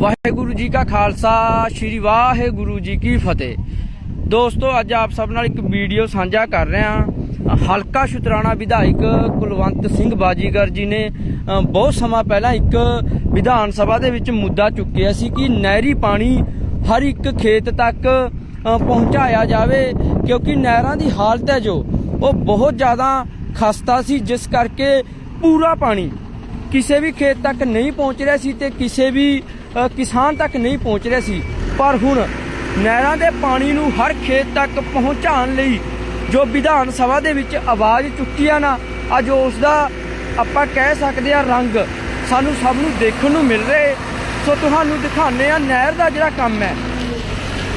ਵਾਹਿਗੁਰੂ ਜੀ ਕਾ ਖਾਲਸਾ, ਸ੍ਰੀ ਵਾਹਿਗੁਰੂ ਜੀ ਕੀ ਫਤਿਹ। ਦੋਸਤੋ, ਅੱਜ ਆਪ ਸਭ ਨਾਲ ਇੱਕ ਵੀਡੀਓ ਸਾਂਝਾ ਕਰ ਰਹੇ ਹਾਂ। ਹਲਕਾ ਸ਼ੁਤਰਾਣਾ ਵਿਧਾਇਕ ਕੁਲਵੰਤ ਸਿੰਘ ਬਾਜੀਗਰ ਜੀ ਨੇ ਬਹੁਤ ਸਮਾਂ ਪਹਿਲਾਂ ਇੱਕ ਵਿਧਾਨ ਸਭਾ ਦੇ ਵਿੱਚ ਮੁੱਦਾ ਚੁੱਕਿਆ ਸੀ ਕਿ ਨਹਿਰੀ ਪਾਣੀ ਹਰ ਇੱਕ ਖੇਤ ਤੱਕ ਪਹੁੰਚਾਇਆ ਜਾਵੇ, ਕਿਉਂਕਿ ਨਹਿਰਾਂ ਦੀ ਹਾਲਤ ਹੈ ਜੋ, ਉਹ ਬਹੁਤ ਜ਼ਿਆਦਾ ਖਸਤਾ ਸੀ, ਜਿਸ ਕਰਕੇ ਪੂਰਾ ਪਾਣੀ ਕਿਸੇ ਵੀ ਖੇਤ ਤੱਕ ਨਹੀਂ ਪਹੁੰਚ ਰਿਹਾ ਸੀ ਤੇ ਕਿਸੇ ਵੀ ਕਿਸਾਨ ਤੱਕ ਨਹੀਂ ਪਹੁੰਚ ਰਿਹਾ ਸੀ ਪਰ ਹੁਣ ਨਹਿਰਾਂ ਦੇ ਪਾਣੀ ਨੂੰ ਹਰ ਖੇਤ ਤੱਕ ਪਹੁੰਚਾਉਣ ਲਈ ਜੋ ਵਿਧਾਨ ਸਭਾ ਦੇ ਵਿੱਚ ਆਵਾਜ਼ ਚੁੱਕੀ ਆ ਨਾ, ਅੱਜ ਉਸ ਦਾ ਆਪਾਂ ਕਹਿ ਸਕਦੇ ਆ ਰੰਗ ਸਾਨੂੰ ਸਭ ਨੂੰ ਦੇਖਣ ਨੂੰ ਮਿਲ ਰਿਹਾ ਹੈ। ਸੋ ਤੁਹਾਨੂੰ ਦਿਖਾਉਂਦੇ ਆ ਨਹਿਰ ਦਾ ਜਿਹੜਾ ਕੰਮ ਹੈ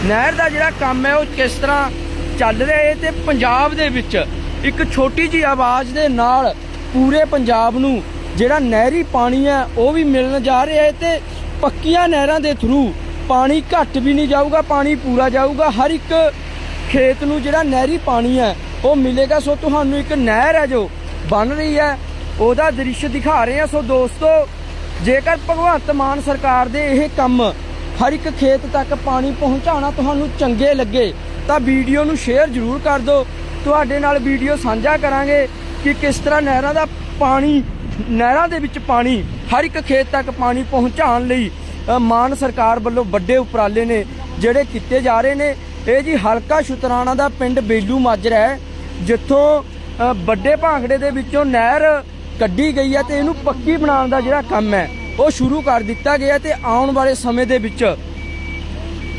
ਨਹਿਰ ਦਾ ਜਿਹੜਾ ਕੰਮ ਹੈ ਉਹ ਕਿਸ ਤਰ੍ਹਾਂ ਚੱਲ ਰਿਹਾ ਹੈ ਤੇ ਪੰਜਾਬ ਦੇ ਵਿੱਚ ਇੱਕ ਛੋਟੀ ਜੀ ਆਵਾਜ਼ ਦੇ ਨਾਲ ਪੂਰੇ ਪੰਜਾਬ ਨੂੰ ਜਿਹੜਾ ਨਹਿਰੀ ਪਾਣੀ ਹੈ ਉਹ ਵੀ ਮਿਲਣ ਜਾ ਰਿਹਾ ਹੈ ਤੇ ਪੱਕੀਆਂ ਨਹਿਰਾਂ ਦੇ ਥਰੂ ਪਾਣੀ ਘੱਟ ਵੀ ਨਹੀਂ ਜਾਊਗਾ, ਪਾਣੀ ਪੂਰਾ ਜਾਊਗਾ। ਹਰ ਇੱਕ ਖੇਤ ਨੂੰ ਜਿਹੜਾ ਨਹਿਰੀ ਪਾਣੀ ਹੈ, ਉਹ ਮਿਲੇਗਾ। ਸੋ ਤੁਹਾਨੂੰ ਇੱਕ ਨਹਿਰ ਹੈ ਜੋ ਬਣ ਰਹੀ ਹੈ। ਉਹਦਾ ਦ੍ਰਿਸ਼ ਦਿਖਾ ਰਹੇ ਹਾਂ। ਸੋ ਦੋਸਤੋ, ਜੇਕਰ ਭਗਵੰਤ ਮਾਨ ਸਰਕਾਰ ਦੇ ਇਹ ਕੰਮ ਹਰ ਇੱਕ ਖੇਤ ਤੱਕ ਪਾਣੀ ਪਹੁੰਚਾਉਣਾ ਤੁਹਾਨੂੰ ਚੰਗੇ ਲੱਗੇ, ਤਾਂ ਵੀਡੀਓ ਨੂੰ ਸ਼ੇਅਰ ਜ਼ਰੂਰ ਕਰ ਦਿਓ। ਤੁਹਾਡੇ ਨਾਲ ਵੀਡੀਓ ਸਾਂਝਾ ਕਰਾਂਗੇ ਕਿ ਕਿਸ ਤਰ੍ਹਾਂ ਨਹਿਰਾਂ ਦਾ ਪਾਣੀ, ਨਹਿਰਾਂ ਦੇ ਵਿੱਚ ਪਾਣੀ ਹਰ ਇੱਕ ਖੇਤ ਤੱਕ ਪਾਣੀ ਪਹੁੰਚਾਉਣ ਲਈ ਮਾਨ ਸਰਕਾਰ ਵੱਲੋਂ ਵੱਡੇ ਉਪਰਾਲੇ ਨੇ ਜਿਹੜੇ ਕੀਤੇ ਜਾ ਰਹੇ ਨੇ। ਇਹ ਜੀ ਹਲਕਾ ਸ਼ੁਤਰਾਣਾ ਦਾ ਪਿੰਡ ਬੇਲੂ ਮਾਜਰਾ ਹੈ ਜਿੱਥੋਂ ਵੱਡੇ ਭਾਂਖੜੇ ਦੇ ਵਿੱਚੋਂ ਨਹਿਰ ਕੱਢੀ ਗਈ ਹੈ ਤੇ ਇਹਨੂੰ ਪੱਕੀ ਬਣਾਉਣ ਦਾ ਜਿਹੜਾ ਕੰਮ ਹੈ, ਉਹ ਸ਼ੁਰੂ ਕਰ ਦਿੱਤਾ ਗਿਆ ਤੇ ਆਉਣ ਵਾਲੇ ਸਮੇਂ ਦੇ ਵਿੱਚ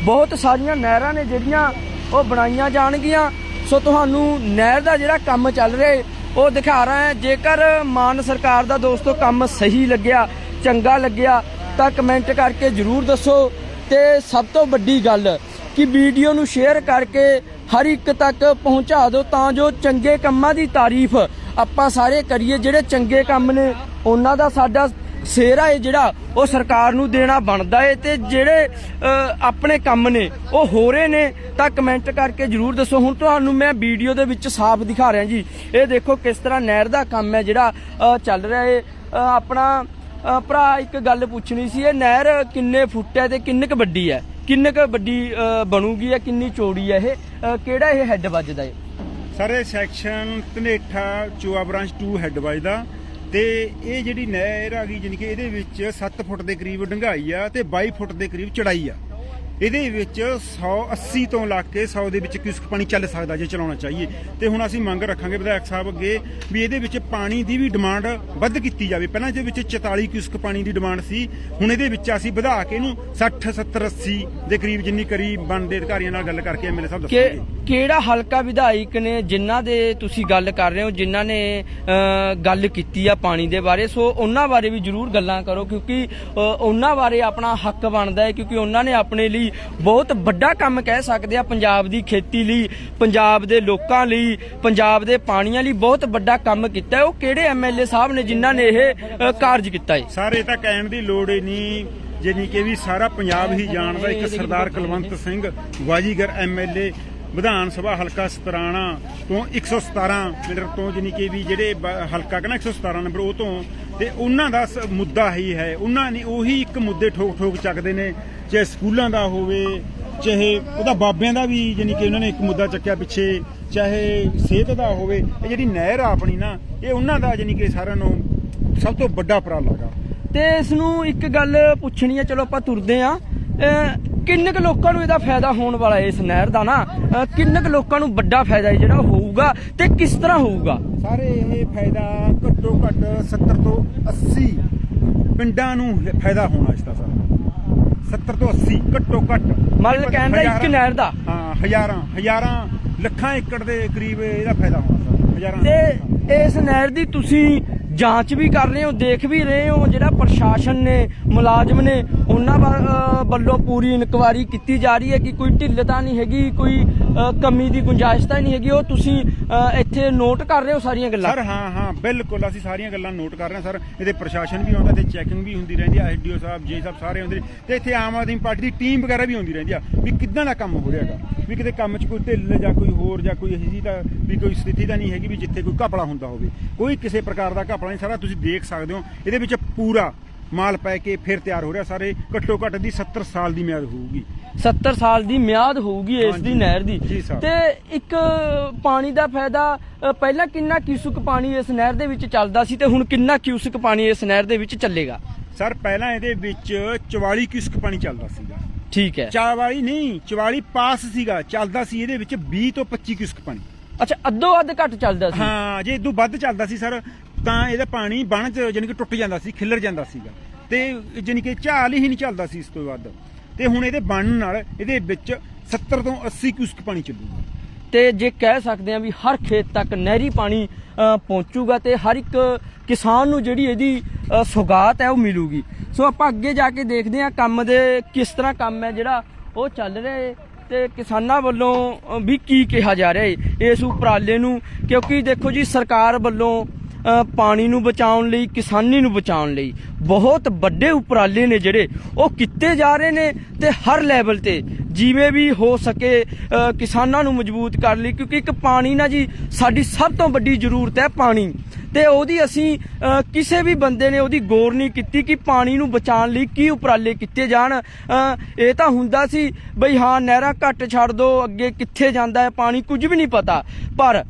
ਬਹੁਤ ਸਾਰੀਆਂ ਨਹਿਰਾਂ ਨੇ ਜਿਹੜੀਆਂ ਉਹ ਬਣਾਈਆਂ ਜਾਣਗੀਆਂ। ਸੋ ਤੁਹਾਨੂੰ ਨਹਿਰ ਦਾ ਜਿਹੜਾ ਕੰਮ ਚੱਲ ਰਿਹਾ ਉਹ ਦਿਖਾ ਰਹਾ ਹੈ, ਜੇਕਰ ਮਾਨ ਸਰਕਾਰ ਦਾ ਦੋਸਤੋ ਕੰਮ ਸਹੀ ਲੱਗਿਆ, ਚੰਗਾ ਲੱਗਿਆ, ਤਾਂ ਕਮੈਂਟ ਕਰਕੇ ਜਰੂਰ ਦੱਸੋ। ਤੇ ਸਭ ਤੋਂ ਵੱਡੀ ਗੱਲ ਕਿ ਵੀਡੀਓ ਨੂੰ ਸ਼ੇਅਰ ਕਰਕੇ ਹਰ ਇੱਕ ਤੱਕ ਪਹੁੰਚਾ ਦਿਓ, ਤਾਂ ਜੋ ਚੰਗੇ ਕੰਮਾਂ ਦੀ ਤਾਰੀਫ ਆਪਾਂ ਸਾਰੇ ਕਰੀਏ। ਜਿਹੜੇ ਚੰਗੇ ਕੰਮ ਨੇ, ਉਹਨਾਂ ਦਾ ਸਾਡਾ ਸੇਰਾ ਹੈ ਜਿਹੜਾ ਉਹ ਸਰਕਾਰ ਨੂੰ ਦੇਣਾ ਬਣਦਾ ਏ ਤੇ ਜਿਹੜੇ ਆਪਣੇ ਕੰਮ ਨੇ, ਉਹ ਹੋ ਰਹੇ ਨੇ, ਤਾਂ ਕਮੈਂਟ ਕਰਕੇ ਜਰੂਰ ਦੱਸੋ। ਹੁਣ ਤੁਹਾਨੂੰ ਮੈਂ ਵੀਡੀਓ ਦੇ ਵਿੱਚ ਸਾਫ਼ ਦਿਖਾ ਰਿਹਾ ਜੀ। ਇਹ ਦੇਖੋ ਕਿਸ ਤਰ੍ਹਾਂ ਨਹਿਰ ਦਾ ਕੰਮ ਹੈ ਜਿਹੜਾ ਚੱਲ ਰਿਹਾ ਏ। ਆਪਣਾ ਭਰਾ ਇੱਕ ਗੱਲ ਪੁੱਛਣੀ ਸੀ, ਇਹ ਨਹਿਰ ਕਿੰਨੇ ਫੁੱਟ ਹੈ ਤੇ ਕਿੰਨੇ ਕੁ ਵੱਡੀ ਹੈ? ਕਿੰਨੇ ਕੁ ਵੱਡੀ ਬਣੂਗੀ ਹੈ ਕਿੰਨੀ ਚੌੜੀ ਹੈ ਇਹ? ਕਿਹੜਾ ਇਹ ਹੈੱਡ ਵੱਜਦਾ ਏ? ਸਾਰੇ section Dhanetha Choa branch 2 head ਵੱਜਦਾ। ਤੇ ਇਹ ਜਿਹੜੀ ਨਹਿਰ ਆ ਗਈ ਜਾਣੀ ਕਿ ਇਹਦੇ ਵਿੱਚ 7 ਫੁੱਟ ਦੇ ਕਰੀਬ ਡੰਗਾਈ ਆ ਤੇ 22 ਫੁੱਟ ਦੇ ਕਰੀਬ ਚੜਾਈ ਆ। ਇਹਦੇ ਵਿੱਚ 180 ਤੋਂ ਲੱਗ ਕੇ 100 ਦੇ ਵਿੱਚ ਕਿਊਸਕ ਪਾਣੀ ਚੱਲ ਸਕਦਾ ਜੇ ਚਲਾਉਣਾ ਚਾਹੀਏ। ਤੇ ਹੁਣ ਅਸੀਂ ਮੰਗ ਰੱਖਾਂਗੇ ਵਿਧਾਇਕ ਸਾਹਿਬ ਅੱਗੇ ਵੀ ਇਹਦੇ ਵਿੱਚ ਪਾਣੀ ਦੀ ਵੀ ਡਿਮਾਂਡ ਵੱਧ ਕੀਤੀ ਜਾਵੇ। ਪਹਿਲਾਂ ਇਹਦੇ ਵਿੱਚ 44 ਕਿਊਸਕ ਪਾਣੀ ਦੀ ਡਿਮਾਂਡ ਸੀ। ਹੁਣ ਇਹਦੇ ਵਿੱਚ ਅਸੀਂ ਵਧਾ ਕੇ ਇਹਨੂੰ 60 70 80 ਦੇ ਕਰੀਬ ਜਿੰਨੀ ਕਰੀ ਬਣਦੇ ਅਧਿਕਾਰੀਆਂ ਨਾਲ ਗੱਲ ਕਰਕੇ ਐਮਐਲਏ ਸਾਹਿਬ ਦੱਸਣਗੇ ਕਿਹੜਾ ਹਲਕਾ ਵਿਧਾਇਕ ਨੇ ਜਿਨ੍ਹਾਂ ਦੇ ਤੁਸੀਂ ਗੱਲ ਕਰ ਰਹੇ ਹੋ ਜਿਨ੍ਹਾਂ ਨੇ ਗੱਲ ਕੀਤੀ ਆ ਪਾਣੀ ਦੇ ਬਾਰੇ? ਸੋ ਉਹਨਾਂ ਬਾਰੇ ਵੀ ਜਰੂਰ ਗੱਲਾਂ ਕਰੋ ਕਿਉਂਕਿ ਉਹਨਾਂ ਬਾਰੇ ਆਪਣਾ ਹੱਕ ਬਣਦਾ ਹੈ ਕਿਉਂਕਿ ਉਹਨਾਂ ਨੇ ਆਪਣੇ ਲਈ ਬਹੁਤ ਵੱਡਾ ਕੰਮ ਕਹਿ ਸਕਦੇ ਆ ਪੰਜਾਬ ਦੀ ਖੇਤੀ ਲਈ ਪੰਜਾਬ ਦੇ ਲੋਕਾਂ ਲਈ ਪੰਜਾਬ ਦੇ ਪਾਣੀਆਂ ਲਈ ਬਹੁਤ ਵੱਡਾ ਕੰਮ ਕੀਤਾ ਹੈ। ਉਹ ਕਿਹੜੇ ਐਮਐਲਏ ਸਾਹਿਬ ਨੇ ਜਿਨ੍ਹਾਂ ਨੇ ਇਹ ਕਾਰਜ ਕੀਤਾ ਹੈ? ਸਾਰੇ ਤਾਂ ਕਹਿਣ ਦੀ ਲੋੜ ਹੀ ਨਹੀਂ ਜਿਨੀ ਕਿ ਵੀ ਸਾਰਾ ਪੰਜਾਬ ਹੀ ਜਾਣਦਾ ਇੱਕ ਸਰਦਾਰ ਕੁਲਵੰਤ ਸਿੰਘ ਵਾਜੀਗਰ ਐਮਐਲਏ ਵਿਧਾਨ ਸਭਾ ਹਲਕਾ ਸਤਰਾਣਾ ਤੋਂ 117 ਮੀਟਰ ਤੋਂ ਜਿਨੀ ਕਿ ਵੀ ਜਿਹੜੇ ਹਲਕਾ ਕਹਿੰਦਾ 117 ਨੰਬਰ ਉਹ ਤੋਂ ਤੇ ਉਹਨਾਂ ਦਾ ਸ- ਮੁੱਦਾ ਹੀ ਹੈ। ਉਹਨਾਂ ਨੇ ਉਹੀ ਇੱਕ ਮੁੱਦੇ ਠੋਕ ਠੋਕ ਚੱਕਦੇ ਨੇ, ਚਾਹੇ ਸਕੂਲਾਂ ਦਾ ਹੋਵੇ, ਚਾਹੇ ਉਹਦਾ ਬਾਬਿਆਂ ਦਾ ਵੀ ਜਾਣੀ ਕਿ ਉਹਨਾਂ ਨੇ ਇੱਕ ਮੁੱਦਾ ਚੱਕਿਆ ਪਿੱਛੇ, ਚਾਹੇ ਸਿਹਤ ਦਾ ਹੋਵੇ, ਇਹ ਜਿਹੜੀ ਨਹਿਰ ਆ ਆਪਣੀ ਨਾ, ਇਹ ਉਹਨਾਂ ਦਾ ਜਾਣੀ ਕਿ ਸਾਰਿਆਂ ਨੂੰ ਸਭ ਤੋਂ ਵੱਡਾ ਉਪਰਾਲਾ ਹੈਗਾ। ਤੇ ਇਸ ਨੂੰ ਇੱਕ ਗੱਲ ਪੁੱਛਣੀ ਹੈ, ਚਲੋ ਆਪਾਂ ਤੁਰਦੇ ਆ ਕਿੰਨੇ ਕੁ ਲੋਕਾਂ ਨੂੰ ਇਹਦਾ ਫਾਇਦਾ ਹੋਣ ਵਾਲਾ ਇਸ ਨਹਿਰ ਦਾ ਨਾ? ਕਿੰਨੇ ਕੁ ਲੋਕਾਂ ਨੂੰ ਵੱਡਾ ਫਾਇਦਾ ਹੈ ਜਿਹੜਾ ਹੋਊਗਾ ਤੇ ਕਿਸ ਤਰ੍ਹਾਂ ਹੋਊਗਾ? ਸਾਰੇ ਇਹ ਫਾਇਦਾ ਘੱਟੋ ਘੱਟ 70 ਤੋਂ 80 ਪਿੰਡਾਂ ਨੂੰ ਫਾਇਦਾ ਹੋਣਾ ਇਸ ਦਾ ਸਰ। 70 ਤੋਂ 80 ਘੱਟੋ ਘੱਟ। ਮਤਲਬ ਕਹਿਣ ਦਾ ਇੱਕ ਨਹਿਰ ਦਾ। ਹਾਂ ਹਜ਼ਾਰਾਂ ਹਜ਼ਾਰਾਂ ਲੱਖਾਂ ਏਕੜ ਦੇ ਕਰੀਬ ਇਹਦਾ ਫਾਇਦਾ ਹੋਣਾ ਸਰ। ਹਜ਼ਾਰਾਂ ਤੇ ਇਸ ਨਹਿਰ ਦੀ ਤੁਸੀਂ ਜਾਂਚ ਵੀ ਕਰ ਰਹੇ ਹੋ, ਦੇਖ ਵੀ ਰਹੇ ਹੋ, ਜਿਹੜਾ ਪ੍ਰਸ਼ਾਸਨ ਨੇ, ਮੁਲਾਜ਼ਮ ਨੇ ਉਹਨਾਂ ਵੱ- ਵੱਲੋਂ ਪੂਰੀ ਇਨਕੁਆਰੀ ਕੀਤੀ ਜਾ ਰਹੀ ਹੈ ਕਿ ਕੋਈ ਢਿੱਲ ਤਾਂ ਨਹੀਂ ਹੈਗੀ, ਕੋਈ ਕਮੀ ਦੀ ਗੁੰਜਾਇਸ਼ ਤਾਂ ਨਹੀਂ ਹੈਗੀ, ਉਹ ਤੁਸੀਂ ਇੱਥੇ ਨੋਟ ਕਰ ਰਹੇ ਹੋ ਸਾਰੀਆਂ ਗੱਲਾਂ? ਸਰ, ਹਾਂ ਹਾਂ, ਬਿਲਕੁਲ, ਅਸੀਂ ਸਾਰੀਆਂ ਗੱਲਾਂ ਨੋਟ ਕਰ ਰਹੇ ਹਾਂ, ਸਰ। ਇਹਦੇ ਪ੍ਰਸ਼ਾਸਨ ਵੀ ਆਉਂਦਾ, ਤੇ ਚੈਕਿੰਗ ਵੀ ਹੁੰਦੀ ਰਹਿੰਦੀ ਆ ਐਸਡੀਓ ਸਾਹਿਬ, ਜੇ ਸਾਹਿਬ ਸਾਰੇ ਆਉਂਦੇ ਨੇ। ਤੇ ਇੱਥੇ ਆਮ ਆਦਮੀ ਪਾਰਟੀ ਦੀ ਟੀਮ ਵਗੈਰਾ ਵੀ ਆਉਂਦੀ ਰਹਿੰਦੀ ਆ, ਵੀ ਕਿੱਦਾਂ ਦਾ ਕੰਮ ਹੋ ਰਿਹਾ ਹੈਗਾ? ਵੀ ਕਿਤੇ ਕੰਮ 'ਚ ਕੋਈ ਢਿੱਲ ਜਾਂ ਕੋਈ ਹੋਰ ਜਾਂ ਕੋਈ ਇਹੋ ਜਿਹੀ ਤਾਂ, ਵੀ ਕੋਈ ਸਥਿਤੀ ਤਾਂ ਨਹੀਂ ਹੈਗੀ, ਵੀ ਜਿੱਥੇ ਕੋਈ ਘਪਲਾ ਹੁੰਦਾ ਹੋਵੇ। ਕੋਈ ਕਿਸੇ ਪ੍ਰਕਾਰ ਦਾ ਘਪਲਾ ਨਹੀਂ ਸਾਰਾ ਤੁਸੀਂ ਦੇਖ ਸਕਦੇ ਹੋ। ਇਹਦੇ ਵਿੱਚ ਪੂਰਾ ਮਾਲ ਪੈ ਕੇ ਫਿਰ ਤਿਆਰ ਹੋ ਰਿਹਾ ਸਾਰੇ। ਘੱਟੋ ਘੱਟ ਦੀ 70 ਸਾਲ ਦੀ ਮਿਆਦ ਹੋਊਗੀ। 70 ਸਾਲ ਦੀ ਮਿਆਦ ਹੋਊਗੀ ਇਸ ਦੀ। ਨਹਿਰ ਦੀ। ਤੇ ਇੱਕ ਪਾਣੀ ਦਾ ਫਾਇਦਾ ਪਹਿਲਾਂ ਕਿੰਨਾ ਕਿਊਸਕ ਪਾਣੀ ਇਸ ਨਹਿਰ ਦੇ ਵਿੱਚ ਚੱਲਦਾ ਸੀ ਤੇ ਹੁਣ ਕਿੰਨਾ ਕਿਊਸਕ ਪਾਣੀ ਇਸ ਨਹਿਰ ਦੇ ਵਿੱਚ ਚੱਲੇਗਾ? ਸਰ ਪਹਿਲਾਂ ਇਹਦੇ ਵਿੱਚ 44 ਕਿਊਸਕ ਪਾਣੀ ਚੱਲਦਾ ਸੀਗਾ। ਠੀਕ ਹੈ। 44 ਨਹੀਂ 44 ਪਾਸ ਸੀਗਾ। ਚੱਲਦਾ ਸੀ ਇਹਦੇ ਵਿੱਚ 20 ਤੋਂ 25 ਕਿਊਸਕ ਪਾਣੀ। ਅੱਛਾ ਅੱਧੋ ਅੱਧ ਘੱਟ ਚੱਲਦਾ ਸੀ। ਹਾਂ ਜੇ ਇਦੋਂ ਵੱਧ ਚੱਲਦਾ ਸੀ ਸਰ ਤਾਂ ਇਹਦਾ ਪਾਣੀ ਬਣ ਚ ਜਾਨੀ ਕਿ ਟੁੱਟ ਜਾਂਦਾ ਸੀ ਖਿੱਲਰ ਜਾਂਦਾ ਸੀਗਾ। ਤੇ ਜਾਨੀ ਕਿ ਝਾਲ ਹੀ ਨਹੀਂ ਚੱਲਦਾ ਸੀ ਇਸ ਤੋਂ ਵੱਧ। ਤੇ ਹੁਣ ਇਹਦੇ ਬਣਨ ਨਾਲ ਇਹਦੇ ਵਿੱਚ 70 ਤੋਂ 80 ਕਿਊਸਕ ਪਾਣੀ ਚੱਲੂਗਾ। ਤੇ ਜੇ ਕਹਿ ਸਕਦੇ ਆ ਵੀ ਹਰ ਖੇਤ ਤੱਕ ਨਹਿਰੀ ਪਾਣੀ ਪਹੁੰਚੂਗਾ ਤੇ ਹਰ ਇੱਕ ਕਿਸਾਨ ਨੂੰ ਜਿਹੜੀ ਇਹਦੀ ਅ, ਸੌਗਾਤ ਹੈ ਉਹ ਮਿਲੂਗੀ। ਸੋ ਆਪਾਂ ਅੱਗੇ ਜਾ ਕੇ ਦੇਖਦੇ ਆ ਕੰਮ ਦੇ ਕਿਸ ਤਰ੍ਹਾਂ ਕੰਮ ਹੈ ਜਿਹੜਾ ਉਹ ਚੱਲ ਰਿਹਾ ਹੈ ਤੇ ਕਿਸਾਨਾਂ ਵੱਲੋਂ ਵੀ ਕੀ ਕਿਹਾ ਜਾ ਰਿਹਾ ਹੈ ਇਸ ਉਪਰਾਲੇ ਨੂੰ। ਕਿਉਂਕਿ ਦੇਖੋ ਜੀ ਸਰਕਾਰ ਵੱਲੋਂ ਪਾਣੀ ਨੂੰ ਬਚਾਉਣ ਲਈ, ਕਿਸਾਨੀ ਨੂੰ ਬਚਾਉਣ ਲਈ। ਬਹੁਤ ਵੱਡੇ ਉਪਰਾਲੇ ਨੇ ਜਿਹੜੇ ਉਹ ਕੀਤੇ ਜਾ ਰਹੇ ਨੇ ਤੇ ਹਰ ਲੈਵਲ ਤੇ, ਜਿਵੇਂ ਵੀ ਹੋ ਸਕੇ ਕਿਸਾਨਾਂ ਨੂੰ ਮਜ਼ਬੂਤ ਕਰਨ ਲਈ। ਕਿਉਂਕਿ ਇੱਕ ਪਾਣੀ ਨਾ ਜੀ, ਸਾਡੀ ਸਭ ਤੋਂ ਵੱਡੀ ਜ਼ਰੂਰਤ ਹੈ ਪਾਣੀ। ਤੇ ਉਹਦੀ ਅਸੀਂ ਕਿਸੇ ਵੀ ਬੰਦੇ ਨੇ ਉਹਦੀ ਗੌਰ ਨਹੀਂ ਕੀਤੀ ਕਿ ਪਾਣੀ ਨੂੰ ਬਚਾਉਣ ਲਈ ਕੀ ਉਪਰਾਲੇ ਕੀਤੇ ਜਾਣ। ਇਹ ਤਾਂ ਹੁੰਦਾ ਸੀ, ਬਈ ਹਾਂ, ਨਹਿਰਾਂ ਘੱਟ ਛੱਡ ਦੋ, ਅੱਗੇ ਕਿੱਥੇ ਜਾਂਦਾ ਹੈ ਪਾਣੀ, ਕੁਝ ਵੀ ਨਹੀਂ ਪਤਾ। ਪਰ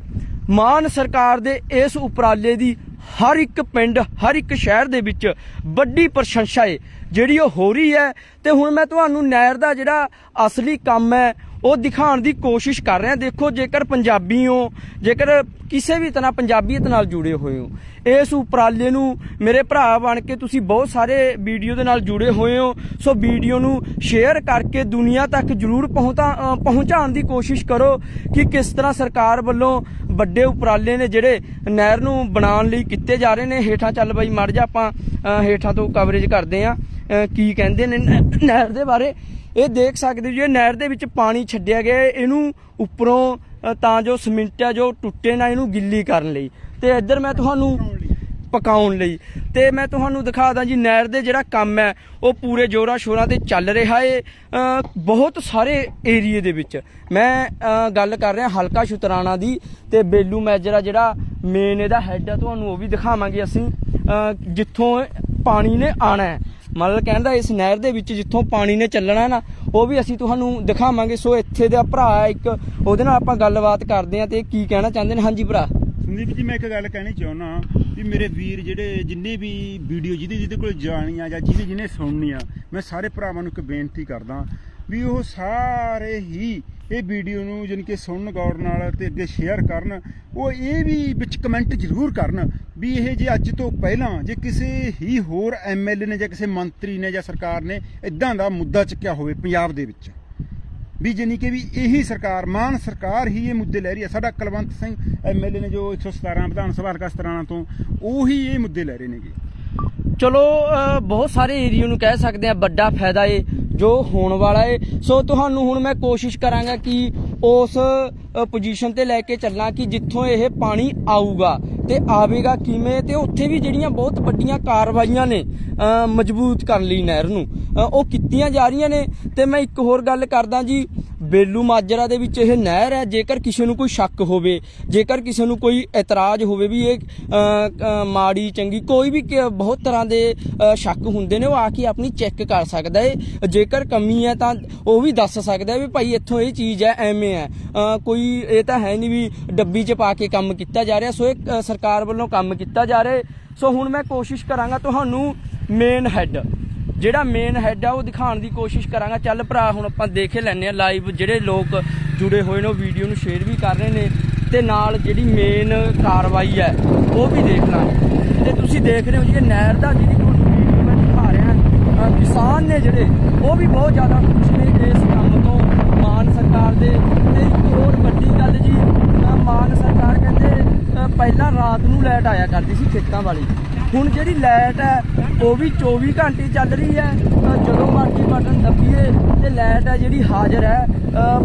ਮਾਨ ਸਰਕਾਰ ਦੇ ਇਸ ਉਪਰਾਲੇ ਦੀ ਹਰ ਇੱਕ ਪਿੰਡ, ਹਰ ਇੱਕ ਸ਼ਹਿਰ ਦੇ ਵਿੱਚ ਵੱਡੀ ਪ੍ਰਸ਼ੰਸਾ ਹੈ ਜਿਹੜੀ ਉਹ ਹੋ ਰਹੀ ਹੈ। ਤੇ ਹੁਣ ਮੈਂ ਤੁਹਾਨੂੰ ਨਹਿਰ ਦਾ ਜਿਹੜਾ ਅਸਲੀ ਕੰਮ ਹੈ ਉਹ ਦਿਖਾਉਣ ਦੀ ਕੋਸ਼ਿਸ਼ ਕਰ ਰਿਹਾ ਦੇਖੋ, ਜੇਕਰ ਪੰਜਾਬੀ ਹੋ, ਜੇਕਰ ਕਿਸੇ ਵੀ ਤਰ੍ਹਾਂ ਪੰਜਾਬੀਅਤ ਨਾਲ ਜੁੜੇ ਹੋਏ ਹੋ, ਇਸ ਉਪਰਾਲੇ ਨੂੰ ਮੇਰੇ ਭਰਾ ਬਣ ਕੇ ਤੁਸੀਂ ਬਹੁਤ ਸਾਰੇ ਵੀਡੀਓ ਦੇ ਨਾਲ ਜੁੜੇ ਹੋਏ ਹੋ। ਸੋ ਵੀਡੀਓ ਨੂੰ ਸ਼ੇਅਰ ਕਰਕੇ ਦੁਨੀਆ ਤੱਕ ਜਰੂਰ ਪਹੁੰਚਾ ਪਹੁੰਚਾਉਣ ਦੀ ਕੋਸ਼ਿਸ਼ ਕਰੋ ਕਿ ਕਿਸ ਤਰ੍ਹਾਂ ਸਰਕਾਰ ਵੱਲੋਂ ਵੱਡੇ ਉਪਰਾਲੇ ਨੇ ਜਿਹੜੇ ਨਹਿਰ ਨੂੰ ਬਣਾਉਣ ਲਈ ਕੀਤੇ ਜਾ ਰਹੇ ਨੇ। ਹੇਠਾਂ ਚੱਲ ਬਾਈ, ਮੜ ਜਾ ਆਪਾਂ ਹੇਠਾਂ ਤੋਂ ਕਵਰੇਜ ਕਰਦੇ ਆ ਕੀ ਕਹਿੰਦੇ ਨੇ ਨਹਿ- ਨਹਿਰ ਦੇ ਬਾਰੇ। ਇਹ ਦੇਖ ਸਕਦੇ ਹੋ ਜੀ, ਇਹ ਨਹਿਰ ਦੇ ਵਿੱਚ ਪਾਣੀ ਛੱਡਿਆ ਗਿਆ ਇਹਨੂੰ ਉੱਪਰੋਂ ਤਾਂ ਜੋ ਸੀਮਿੰਟ ਹੈ ਜੋ ਟੁੱਟੇ ਨਾ, ਇਹਨੂੰ ਗਿੱਲੀ ਕਰਨ ਲਈ। ਤੇ ਇੱਧਰ ਮੈਂ ਤੁਹਾਨੂੰ ਪਕਾਉਣ ਲਈ। ਤੇ ਮੈਂ ਤੁਹਾਨੂੰ ਦਿਖਾ ਦਾਂ ਜੀ, ਨਹਿਰ ਦੇ ਜਿਹੜਾ ਕੰਮ ਹੈ, ਉਹ ਪੂਰੇ ਜੋਰਾਂ ਸ਼ੋਰਾਂ ਤੇ ਚੱਲ ਰਿਹਾ ਏ ਬਹੁਤ ਸਾਰੇ ਏਰੀਏ ਦੇ ਵਿੱਚ। ਮੈਂ ਗੱਲ ਕਰ ਰਿਹਾ ਹਲਕਾ ਸ਼ੁਤਰਾਣਾ ਦੀ ਤੇ ਬੇਲੂ ਮੈਜਰਾ ਜਿਹੜਾ ਮੇਨ ਇਹਦਾ ਹੈੱਡ ਆ, ਤੁਹਾਨੂੰ ਉਹ ਵੀ ਦਿਖਾਵਾਂਗੇ ਅਸੀਂ ਜਿੱਥੋਂ ਪਾਣੀ ਨੇ ਆਣਾ ਹੈ। ਮਤਲਬ ਕਹਿੰਦਾ ਇਸ ਨਹਿਰ ਦੇ ਵਿੱਚ ਜਿੱਥੋਂ ਪਾਣੀ ਨੇ ਚੱਲਣਾ ਨਾ, ਉਹ ਵੀ ਅਸੀਂ ਤੁਹਾਨੂੰ ਦਿਖਾਵਾਂਗੇ। ਸੋ ਇੱਥੇ ਦਾ ਭਰਾ ਹੈ ਇੱਕ, ਉਹਦੇ ਨਾਲ ਆਪਾਂ ਗੱਲਬਾਤ ਕਰਦੇ ਹਾਂ ਤੇ ਕੀ ਕਹਿਣਾ ਚਾਹੁੰਦੇ ਨੇ। ਹਾਂਜੀ ਭਰਾ। ਸੰਦੀਪ ਜੀ, ਮੈਂ ਇੱਕ ਗੱਲ ਕਹਿਣੀ ਚਾਹੁੰਦਾ ਵੀ ਮੇਰੇ ਵੀਰ ਜਿਹੜੇ ਜਿੰਨੇ ਵੀ ਵੀਡੀਓ ਜਿਹਦੇ ਜਿਹਦੇ ਕੋਲ ਜਾਣੀ ਆ ਜਾਂ ਜਿਹਨੇ ਜਿਹਨੇ ਸੁਣਨੀ ਆ, ਮੈਂ ਸਾਰੇ ਭਰਾਵਾਂ ਨੂੰ ਇੱਕ ਬੇਨਤੀ ਕਰਦਾ ਵੀ ਉਹ ਸਾਰੇ ਹੀ ਇਹ ਵੀਡੀਓ ਨੂੰ ਜਾਣੀ ਕਿ ਸੁਣਨ ਗੌਰ ਨਾਲ ਤੇ ਅੱਗੇ ਸ਼ੇਅਰ ਕਰਨ, ਉਹ ਇਹ ਵੀ ਵਿੱਚ ਕਮੈਂਟ ਜ਼ਰੂਰ ਕਰਨ ਵੀ ਇਹ ਜੇ ਅੱਜ ਤੋਂ ਪਹਿਲਾਂ ਜੇ ਕਿਸੇ ਹੀ ਹੋਰ ਐਮਐਲਏ ਨੇ ਜਾਂ ਕਿਸੇ ਮੰਤਰੀ ਨੇ ਜਾਂ ਸਰਕਾਰ ਨੇ ਇਦਾਂ ਦਾ ਮੁੱਦਾ ਚੱਕਿਆ ਹੋਵੇ ਪੰਜਾਬ ਦੇ ਵਿੱਚ। ਵੀ ਜਾਣੀ ਕਿ ਵੀ ਇਹੀ ਸਰਕਾਰ, ਮਾਨ ਸਰਕਾਰ ਹੀ ਇਹ ਮੁੱਦੇ ਲੈ ਰਹੀ ਹੈ। ਸਾਡਾ ਕੁਲਵੰਤ ਸਿੰਘ ਐਮਐਲਏ ਨੇ ਜੋ 117 ਵਿਧਾਨ ਸਭਾ ਹਲਕਾ 17 ਤੋਂ, ਉਹੀ ਇਹ ਮੁੱਦੇ ਲੈ ਰਹੇ ਨੇਗੇ। ਚਲੋ ਬਹੁਤ ਸਾਰੇ ਏਰੀਆ ਨੂੰ ਕਹਿ ਸਕਦੇ ਆ ਵੱਡਾ ਫਾਇਦਾ ਏ, ਜੋ ਹੋਣ ਵਾਲਾ ਏ। ਸੋ ਤੁਹਾਨੂੰ ਹੁਣ ਮੈਂ ਕੋਸ਼ਿਸ਼ ਕਰਾਂਗਾ ਕਿ ਉਸ ਪੋਜੀਸ਼ਨ ਤੇ ਲੈ ਕੇ ਚੱਲਾਂ ਕਿ ਜਿੱਥੋਂ ਇਹ ਪਾਣੀ ਆਊਗਾ ਤੇ ਆਵੇਗਾ ਕਿਵੇਂ, ਤੇ ਉੱਥੇ ਵੀ ਜਿਹੜੀਆਂ ਬਹੁਤ ਵੱਡੀਆਂ ਕਾਰਵਾਈਆਂ ਨੇ ਮਜ਼ਬੂਤ ਕਰਨ ਲਈ ਨਹਿਰ ਨੂੰ। ਉਹ ਕੀਤੀਆਂ ਜਾ ਰਹੀਆਂ ਨੇ। ਤੇ ਮੈਂ ਇੱਕ ਹੋਰ ਗੱਲ ਕਰਦਾ ਜੀ, ਬੇਲੂ ਮਾਜਰਾ ਦੇ ਵਿੱਚ ਇਹ ਨਹਿਰ ਹੈ, ਜੇਕਰ ਕਿਸੇ ਨੂੰ ਕੋਈ ਸ਼ੱਕ ਹੋਵੇ, ਜੇਕਰ ਕਿਸੇ ਨੂੰ ਕੋਈ ਇਤਰਾਜ਼ ਹੋਵੇ ਵੀ ਇਹ ਮਾੜੀ, ਚੰਗੀ, ਕੋਈ ਵੀ ਬਹੁਤ ਤਰ੍ਹਾਂ ਦੇ ਸ਼ੱਕ ਹੁੰਦੇ ਨੇ, ਉਹ ਆ ਕੇ ਆਪਣੀ ਚੈੱਕ ਕਰ ਸਕਦਾ ਹੈ ਜੇਕਰ ਕਮੀ ਹੈ ਤਾਂ ਉਹ ਵੀ ਦੱਸ ਸਕਦਾ ਹੈ ਵੀ ਭਾਈ ਇੱਥੋਂ ਇਹ ਚੀਜ਼ ਹੈ, ਐਵੇਂ ਹੈ। ਕੋਈ, ਇਹ ਤਾਂ ਹੈ ਨਹੀਂ ਵੀ ਡੱਬੀ 'ਚ ਪਾ ਕੇ ਕੰਮ ਕੀਤਾ ਜਾ ਰਿਹਾ, ਸੋ ਇਹ ਸਰਕਾਰ ਵੱਲੋਂ ਕੰਮ ਕੀਤਾ ਜਾ ਰਿਹਾ ਸੋ ਹੁਣ ਮੈਂ ਕੋਸ਼ਿਸ਼ ਕਰਾਂਗਾ ਤੁਹਾਨੂੰ ਮੇਨ ਹੈੱਡ ਜਿਹੜਾ ਮੇਨ ਹੈੱਡ ਆ, ਉਹ ਦਿਖਾਉਣ ਦੀ ਕੋਸ਼ਿਸ਼ ਕਰਾਂਗਾ। ਚੱਲ ਭਰਾ, ਹੁਣ ਆਪਾਂ ਦੇਖੇ ਲੈਨੇ ਆ ਲਾਈਵ ਜਿਹੜੇ ਲੋਕ ਜੁੜੇ ਹੋਏ ਨੇ, ਉਹ ਵੀਡੀਓ ਨੂੰ ਸ਼ੇਅਰ ਵੀ ਕਰ ਰਹੇ ਨੇ ਤੇ ਨਾਲ ਜਿਹੜੀ ਮੇਨ ਕਾਰਵਾਈ ਹੈ, ਉਹ ਵੀ ਦੇਖ ਲਾਂਗੇ। ਤੇ ਤੁਸੀਂ ਦੇਖ ਰਹੇ ਹੋ ਜੀ, ਇਹ ਨਹਿਰ ਦਾ ਜਿਹੜੀ ਤੁਹਾਨੂੰ ਵੀਡੀਓ ਮੈਂ ਦਿਖਾ ਰਿਹਾ ਕਿਸਾਨ ਨੇ ਜਿਹੜੇ, ਉਹ ਵੀ ਬਹੁਤ ਜ਼ਿਆਦਾ ਖੁਸ਼ ਨੇ ਇਸ ਕੰਮ ਤੋਂ। ਮਾਨ ਸਰਕਾਰ ਦੇ ਤੇ ਇੱਕ ਹੋਰ ਵੱਡੀ ਗੱਲ ਜੀ ਮਾਨ ਸਰਕਾਰ ਪਹਿਲਾਂ ਰਾਤ ਨੂੰ ਲਾਈਟ ਆਇਆ ਕਰਦੀ ਸੀ ਖੇਤਾਂ ਵਾਲੀ। ਹੁਣ ਜਿਹੜੀ ਲਾਈਟ ਹੈ, ਉਹ ਵੀ 24 ਘੰਟੇ ਚੱਲ ਰਹੀ ਹੈ। ਜਦੋਂ ਮਰਜ਼ੀ ਬਟਨ ਦੱਬੀਏ, ਤੇ ਲਾਈਟ ਹੈ ਜਿਹੜੀ ਹਾਜ਼ਰ ਹੈ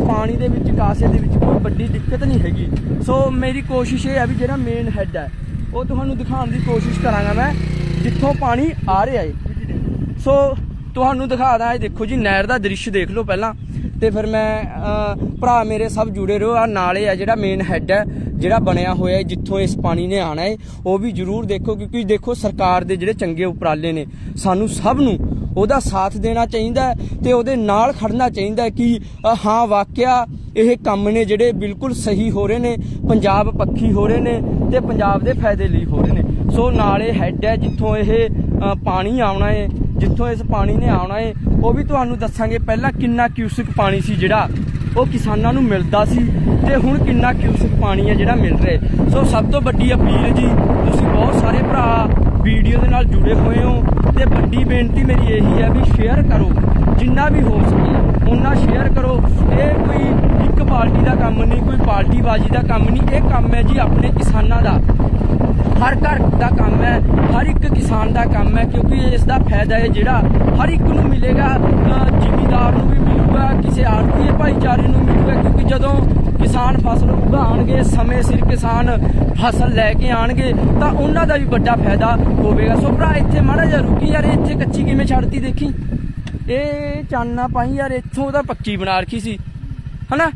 ਪਾਣੀ ਦੇ ਵਿੱਚ, ਕਾਸੇ ਦੇ ਵਿੱਚ ਕੋਈ ਵੱਡੀ ਦਿੱਕਤ ਨਹੀਂ ਹੈਗੀ। ਸੋ ਮੇਰੀ ਕੋਸ਼ਿਸ਼ ਇਹ ਹੈ ਵੀ ਜਿਹੜਾ ਮੇਨ ਹੈੱਡ ਹੈ, ਉਹ ਤੁਹਾਨੂੰ ਦਿਖਾਉਣ ਦੀ ਕੋਸ਼ਿਸ਼ ਕਰਾਂਗਾ ਮੈਂ, ਜਿੱਥੋਂ ਪਾਣੀ ਆ ਰਿਹਾ ਹੈ ਸੋ ਤੁਹਾਨੂੰ ਦਿਖਾਦਾ ਇਹ ਦੇਖੋ ਜੀ, ਨਹਿਰ ਦਾ ਦ੍ਰਿਸ਼ ਦੇਖ ਲਓ ਪਹਿਲਾਂ। ਤੇ ਫਿਰ ਮੈਂ ਭਰਾ ਮੇਰੇ ਸਭ ਜੁੜੇ ਰਹੋ। ਆ ਨਾਲੇ ਆ ਜਿਹੜਾ ਮੇਨ ਹੈੱਡ ਹੈ, ਜਿਹੜਾ ਬਣਿਆ ਹੋਇਆ ਹੈ, ਜਿੱਥੋਂ ਇਸ ਪਾਣੀ ਨੇ ਆਣਾ ਹੈ, ਉਹ ਵੀ ਜਰੂਰ ਦੇਖੋ, ਕਿਉਂਕਿ ਦੇਖੋ ਸਰਕਾਰ ਦੇ ਜਿਹੜੇ ਚੰਗੇ ਉਪਰਾਲੇ ਨੇ, ਸਾਨੂੰ ਸਭ ਨੂੰ ਉਹਦਾ ਸਾਥ ਦੇਣਾ ਚਾਹੀਦਾ ਹੈ ਤੇ ਉਹਦੇ ਨਾਲ ਖੜਨਾ ਚਾਹੀਦਾ ਕਿ ਹਾਂ, ਵਾਕਿਆ ਇਹ ਕੰਮ ਨੇ ਜਿਹੜੇ ਬਿਲਕੁਲ ਸਹੀ ਹੋ ਰਹੇ ਨੇ, ਪੰਜਾਬ ਪੱਖੀ ਹੋ ਰਹੇ ਨੇ ਤੇ ਪੰਜਾਬ ਦੇ ਫਾਇਦੇ ਲਈ ਹੋ ਰਹੇ ਨੇ। ਸੋ ਨਾਲੇ ਹੈੱਡ ਹੈ, ਜਿੱਥੋਂ ਇਹ ਪਾਣੀ ਆਉਣਾ ਹੈ ਜਿੱਥੋਂ ਇਸ ਪਾਣੀ ਨੇ ਆਉਣਾ ਏ, ਉਹ ਵੀ ਤੁਹਾਨੂੰ ਦੱਸਾਂਗੇ ਪਹਿਲਾਂ ਕਿੰਨਾ ਕਿਊਸਿਕ ਪਾਣੀ ਸੀ ਜਿਹੜਾ, ਉਹ ਕਿਸਾਨਾਂ ਨੂੰ ਮਿਲਦਾ ਸੀ ਤੇ ਹੁਣ ਕਿੰਨਾ ਕਿਊਸਿਕ ਪਾਣੀ ਹੈ ਜਿਹੜਾ ਮਿਲ ਰਿਹਾ ਸੋ ਸਭ ਤੋਂ ਵੱਡੀ ਅਪੀਲ ਜੀ, ਤੁਸੀਂ ਬਹੁਤ ਸਾਰੇ ਭਰਾ ਵੀਡੀਓ ਦੇ ਨਾਲ ਜੁੜੇ ਹੋਏ ਹੋ ਤੇ ਵੱਡੀ ਬੇਨਤੀ ਮੇਰੀ ਇਹੀ ਹੈ ਵੀ ਸ਼ੇਅਰ ਕਰੋ, ਜਿੰਨਾ ਵੀ ਹੋ ਸਕੇ ਉਹਨਾਂ ਸ਼ੇਅਰ ਕਰੋ, ਇਹ ਕੋਈ ਇੱਕ ਪਾਰਟੀ ਦਾ ਕੰਮ ਨਹੀਂ, ਕੋਈ ਪਾਰਟੀਬਾਜ਼ੀ ਦਾ ਕੰਮ ਨਹੀਂ, ਇਹ ਕੰਮ ਹੈ ਜੀ ਆਪਣੇ ਕਿਸਾਨਾਂ ਦਾ। ਹਰ ਘਰ ਦਾ ਕੰਮ ਹੈ, ਹਰ ਇੱਕ ਕਿਸਾਨ ਦਾ ਕੰਮ ਹੈ, ਕਿਉਂਕਿ ਇਸ ਦਾ ਫਾਇਦਾ ਹੈ ਜਿਹੜਾ ਹਰ ਇੱਕ ਨੂੰ ਮਿਲੇਗਾ ਜਿਮੀਦਾਰ ਨੂੰ ਵੀ ਮਿਲੂਗਾ, ਕਿਸੇ ਆੜਤੀਏ ਭਾਈਚਾਰੇ ਨੂੰ ਮਿਲੂਗਾ, ਕਿਉਂਕਿ ਜਦੋਂ ਕਿਸਾਨ ਫਸਲ ਉਗਾਉਣਗੇ, ਸਮੇਂ ਸਿਰ ਕਿਸਾਨ ਫਸਲ ਲੈ ਕੇ ਆਣਗੇ ਤਾਂ ਉਹਨਾਂ ਦਾ ਵੀ ਵੱਡਾ ਫਾਇਦਾ ਹੋਵੇਗਾ। ਸੋ ਭਰਾ, ਇੱਥੇ ਮਾੜਾ ਜਿਹਾ ਰੁਕੀ ਯਾਰ, ਇੱਥੇ ਕੱਚੀ ਕਿਵੇਂ ਛੱਡਤੀ ਦੇਖੀ? ਇਹ ਚਾਨਣਾ ਪਾਈ ਯਾਰ, ਇੱਥੋਂ ਉਹਦਾ ਪੱਕੀ ਬਣਾ ਰੱਖੀ ਸੀ। ਹਨਾ?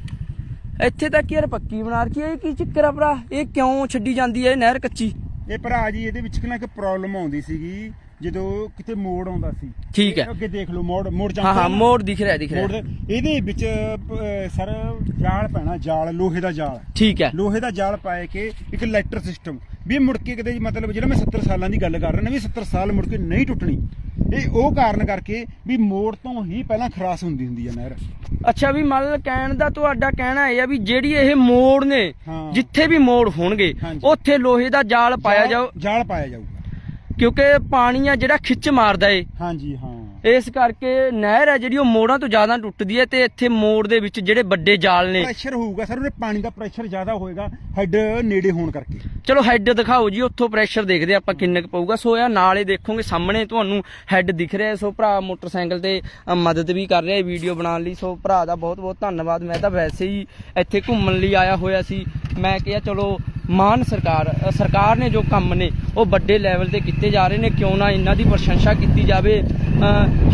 ਇੱਥੇ ਤੱਕ ਯਾਰ ਪੱਕੀ ਬਣਾ ਰੱਖੀ ਹੈ। ਇਹ ਕੀ ਚੱਕਰ ਆ ਭਰਾ? ਇਹ ਕਿਉਂ ਛੱਡੀ ਜਾਂਦੀ ਹੈ ਇਹ ਨਹਿਰ ਕੱਚੀ? ਇਹ ਭਰਾ ਜੀ ਇਹਦੇ ਵਿੱਚ ਕਿੰਨਾ ਇੱਕ ਪ੍ਰੋਬਲਮ ਆਉਂਦੀ ਸੀਗੀ ਜਦੋਂ ਕਿਤੇ ਮੋੜ ਆਉਂਦਾ ਸੀ। ਠੀਕ ਹੈ। ਅੱਗੇ ਦੇਖ ਲਓ ਮੋੜ ਮੋੜ ਜਾਂਦਾ ਹਾਂ। ਮੋੜ ਦਿਖ ਰਿਹਾ ਦਿਖ ਰਿਹਾ। ਇਹਦੇ ਵਿੱਚ ਸਰ ਜਾਲ ਪੈਣਾ ਜਾਲ ਲੋਹੇ ਦਾ ਜਾਲ। ਠੀਕ ਹੈ। ਲੋਹੇ ਦਾ ਜਾਲ ਪਾਏ ਕੇ ਇੱਕ ਲੈਟਰ ਸਿਸਟਮ ਵੀ ਮੁੜ ਕੇ ਕਦੇ ਮਤਲਬ ਜਿਹੜਾ ਮੈਂ 70 ਸਾਲਾਂ ਦੀ ਗੱਲ ਕਰ ਰਿਹਾ ਨਾ ਵੀ 70 ਸਾਲ ਮੁੜ ਕੇ ਨਹੀਂ ਟੁੱਟਣੀ। ਇਹ ਉਹ ਕਾਰਨ ਕਰਕੇ ਵੀ ਮੋੜ ਤੋਂ ਹੀ ਪਹਿਲਾਂ ਖਰਾਸ ਹੁੰਦੀ ਹੁੰਦੀ ਹੈ ਨਹਿਰ। ਅੱਛਾ ਵੀ ਮੰਨ ਲਓ ਕਹਿਣ ਦਾ ਤੁਹਾਡਾ ਕਹਿਣਾ ਇਹ ਆ ਵੀ ਜਿਹੜੀ ਇਹ ਮੋੜ ਨੇ ਹਾਂ। ਜਿੱਥੇ ਵੀ ਮੋੜ ਹੋਣਗੇ ਹਾਂਜੀ। ਉੱਥੇ ਲੋਹੇ ਦਾ ਜਾਲ ਪਾਇਆ ਜਾਓ ਜਾਲ ਪਾਇਆ ਜਾਊਗਾ। ਕਿਉਂਕਿ ਪਾਣੀ ਆ ਜਿਹੜਾ ਖਿੱਚ ਮਾਰਦਾ ਏ। ਹਾਂਜੀ ਹਾਂ। ਇਸ ਕਰਕੇ ਨਹਿਰ ਹੈ ਜਿਹੜੀ ਉਹ ਮੋੜਾਂ ਤੋਂ ਜ਼ਿਆਦਾ ਟੁੱਟਦੀ ਹੈ ਤੇ ਇੱਥੇ ਮੋੜ ਦੇ ਵਿੱਚ ਜਿਹੜੇ ਵੱਡੇ ਜਾਲ ਨੇ। ਪ੍ਰੈਸ਼ਰ ਹੋਊਗਾ ਸਰ ਉਹਦੇ ਪਾਣੀ ਦਾ ਪ੍ਰੈਸ਼ਰ ਜ਼ਿਆਦਾ ਹੋਏਗਾ ਹੈਡ ਨੇੜੇ ਹੋਣ ਕਰਕੇ। ਚਲੋ ਹੈੱਡ ਦਿਖਾਓ ਜੀ ਉੱਥੋਂ ਪ੍ਰੈਸ਼ਰ ਦੇਖਦੇ ਆਪਾਂ ਕਿੰਨੇ ਕੁ ਪਊਗਾ। ਸੋ ਇਹ ਨਾਲੇ ਦੇਖੋਗੇ ਸਾਹਮਣੇ ਤੁਹਾਨੂੰ ਹੈੱਡ ਦਿਖ ਰਿਹਾ ਸੋ ਭਰਾ ਮੋਟਰਸਾਈਕਲ ਤੇ ਮਦਦ ਵੀ ਕਰ ਰਿਹਾ ਵੀਡੀਓ ਬਣਾਉਣ ਲਈ। ਸੋ ਭਰਾ ਦਾ ਬਹੁਤ ਬਹੁਤ ਧੰਨਵਾਦ। ਮੈਂ ਤਾਂ ਵੈਸੇ ਹੀ ਇੱਥੇ ਘੁੰਮਣ ਲਈ ਆਇਆ ਹੋਇਆ ਸੀ। ਮੈਂ ਕਿਹਾ ਚਲੋ ਮਾਨ ਸਰਕਾਰ ਸਰਕਾਰ ਨੇ ਜੋ ਕੰਮ ਨੇ, ਉਹ ਵੱਡੇ ਲੈਵਲ ਤੇ ਕੀਤੇ ਜਾ ਰਹੇ ਨੇ। ਕਿਉਂ ਨਾ ਇਹਨਾਂ ਦੀ ਪ੍ਰਸ਼ੰਸਾ ਕੀਤੀ ਜਾਵੇ।